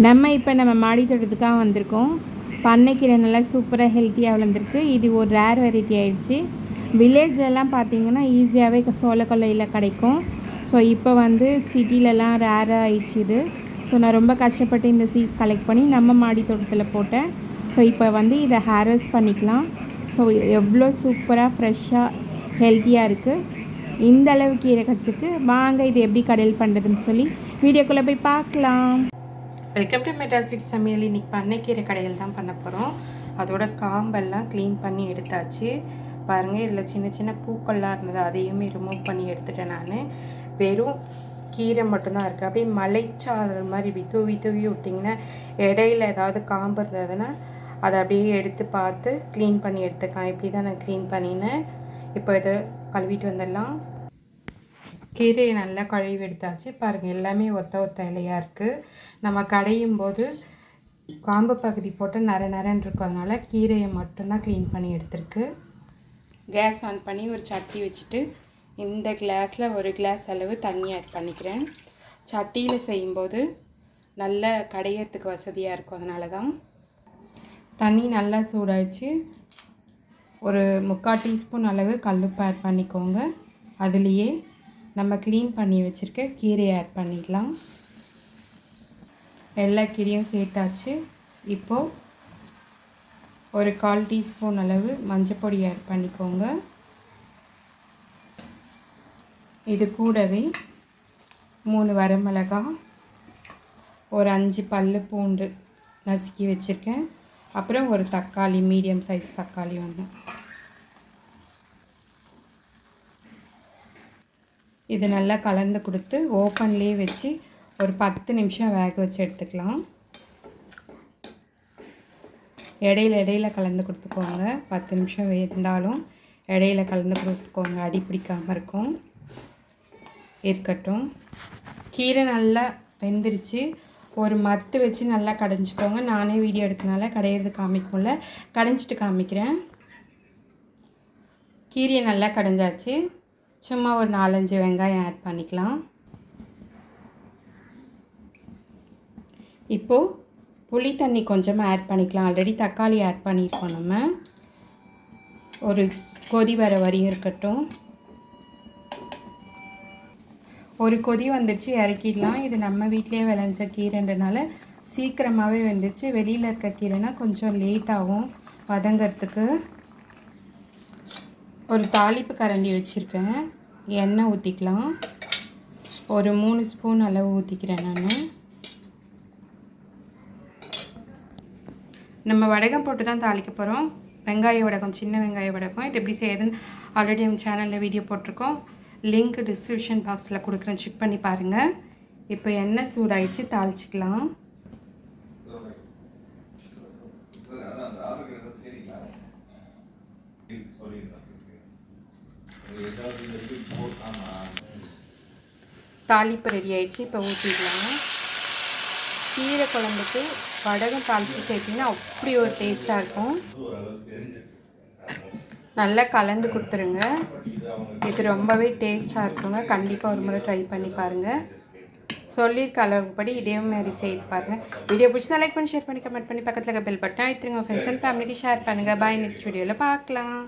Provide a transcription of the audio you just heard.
நம்ம இப்போ நம்ம மாடி தோட்டத்துக்காக வந்திருக்கோம். பண்ணைக்கீரை நல்லா சூப்பராக ஹெல்த்தியாக வளர்ந்துருக்கு. இது ஒரு ரேர் வெரைட்டி ஆயிடுச்சு. வில்லேஜ்லலாம் பார்த்தீங்கன்னா ஈஸியாகவே சோளக்கொல்லையில் கிடைக்கும். ஸோ இப்போ வந்து சிட்டிலலாம் ரேராக ஆயிடுச்சு இது. ஸோ நான் ரொம்ப கஷ்டப்பட்டு இந்த சீட்ஸ் கலெக்ட் பண்ணி நம்ம மாடி தோட்டத்தில் போட்டேன். ஸோ இப்போ வந்து இதை ஹேரஸ் பண்ணிக்கலாம். ஸோ எவ்வளோ சூப்பராக ஃப்ரெஷ்ஷாக ஹெல்த்தியாக இருக்குது இந்த அளவு கீரை கட்சிக்கு வாங்க இது எப்படி கடையில் பண்ணுறதுன்னு சொல்லி வீடியோக்குள்ளே போய் பார்க்கலாம். வெல்கம் டு மெட்டாஸ்வீட் சமையல் இன்றைக்கி பண்ணைக்கீரை கடையில் தான் பண்ண போகிறோம் அதோட காம்பெல்லாம் க்ளீன் பண்ணி எடுத்தாச்சு. பாருங்கள் இதில் சின்ன சின்ன பூக்கள்லாம் இருந்தது அதையுமே ரிமூவ் பண்ணி எடுத்துட்டேன் நான். வெறும் கீரை மட்டும்தான் இருக்குது அப்படியே மலைச்சாரல் மாதிரி இப்படி தூவி தூவி விட்டிங்கன்னா இடையில ஏதாவது காம்பு இருந்ததுன்னா அதை அப்படியே எடுத்து பார்த்து க்ளீன் பண்ணி எடுத்துக்கலாம். இப்படி தான் நான் க்ளீன் பண்ணினேன். இப்போ இதை கழுவிட்டு வந்துடலாம். கீரையை நல்லா கழுவி எடுத்தாச்சு பாருங்கள் எல்லாமே ஒத்த ஒத்த இலையாக இருக்குது நம்ம கடையும் போது காம்பு பகுதி போட்டு நர நரன்னு இருக்கிறதுனால கீரையை மட்டும்தான் க்ளீன் பண்ணி எடுத்திருக்கு. கேஸ் ஆன் பண்ணி ஒரு சட்டி வச்சுட்டு இந்த கிளாஸில் ஒரு கிளாஸ் அளவு தண்ணி ஆட் பண்ணிக்கிறேன். சட்டியில் செய்யும்போது நல்ல கடையிறதுக்கு வசதியாக இருக்கும் அதனால தான் தண்ணி நல்லா சூடாயிடுச்சு. ஒரு முக்கால் டீஸ்பூன் அளவு கல்லுப்பு ஆட் பண்ணிக்கோங்க. அதுலேயே நம்ம க்ளீன் பண்ணி வச்சுருக்க கீரையை ஆட் பண்ணிக்கலாம். எல்லா கீரையும் சேர்த்தாச்சு. இப்போது ஒரு கால் டீஸ்பூன் அளவு மஞ்சப்பொடி ஆட் பண்ணிக்கோங்க. இது கூடவே மூணு வரமிளகா ஒரு அஞ்சு பல்லு பூண்டு நசுக்கி வச்சுருக்கேன். அப்புறம் ஒரு தக்காளி மீடியம் சைஸ் தக்காளி ஒன்று இது நல்லா கலந்து கொடுத்து ஓப்பன்லேயே வச்சு ஒரு பத்து நிமிஷம் வேக வச்சு எடுத்துக்கலாம். இடையில இடையில கலந்து கொடுத்துக்கோங்க. பத்து நிமிஷம் இருந்தாலும் இடையில கலந்து கொடுத்துக்கோங்க. அடி பிடிக்காமல் இருக்கும். இருக்கட்டும். கீரை நல்லா வெந்துருச்சு. ஒரு மத்து வச்சு நல்லா கடைஞ்சிக்கோங்க. நானே வீடியோ எடுத்தனால கடையிறது காமிக்கும்ல. கடைஞ்சிட்டு காமிக்கிறேன். கீரையை நல்லா கடைஞ்சாச்சு. சும்மா ஒரு நாலஞ்சு வெங்காயம் ஆட் பண்ணிக்கலாம். இப்போது புளி தண்ணி கொஞ்சமாக ஆட் பண்ணிக்கலாம். ஆல்ரெடி தக்காளி ஆட் பண்ணியிருக்கோம் நம்ம. ஒரு கொதி வர வரையும் இருக்கட்டும். ஒரு கொதி வந்துச்சு இறக்கிடலாம். இது நம்ம வீட்டிலே விளைஞ்ச கீரைன்றனால சீக்கிரமாகவே வந்துச்சு. வெளியில் இருக்க கீரைனா கொஞ்சம் லேட் ஆகும் வதங்கிறதுக்கு. ஒரு தாளிப்பு கரண்டி வச்சுருக்கேன். எண்ணெய் ஊற்றிக்கலாம் ஒரு மூணு ஸ்பூன் அளவு ஊற்றிக்கிறேன் நான். நம்ம வடகம் போட்டு தான் தாளிக்க போகிறோம் வெங்காய வடகம் சின்ன வெங்காய வடகம். இது எப்படி செய்யுதுன்னு ஆல்ரெடி நம்ம சேனலில் வீடியோ போட்டிருக்கோம். லிங்க் டிஸ்கிரிப்ஷன் பாக்ஸில் கொடுக்குறேன். செக் பண்ணி பாருங்கள் இப்போ எண்ணெய் சூடாகிடுச்சு தாளிச்சிக்கலாம். தாளிப்பு ரெடி ஆயிடுச்சு இப்போ ஊற்றிடலாம் கீரை குழம்புக்கு வடகம் தாளித்து சேர்த்திங்கன்னா அப்படி ஒரு டேஸ்ட்டாக இருக்கும். நல்லா கலந்து கொடுத்துருங்க. இது ரொம்பவே டேஸ்ட்டாக இருக்குங்க. கண்டிப்பாக ஒரு முறை ட்ரை பண்ணி பாருங்கள் சொல்லியிருக்க அளவுப்படி இதே மாதிரி செய்து பாருங்கள் வீடியோ பிடிச்சா லைக் பண்ணி ஷேர் பண்ணி கமெண்ட் பண்ணி பக்கத்தில் பெல் பட்டன் வைத்துருங்க ஃப்ரெண்ட்ஸ் அண்ட் ஃபேமிலிக்கு ஷேர் பண்ணுங்கள் பாய் நெக்ஸ்ட் வீடியோவில் பார்க்கலாம்.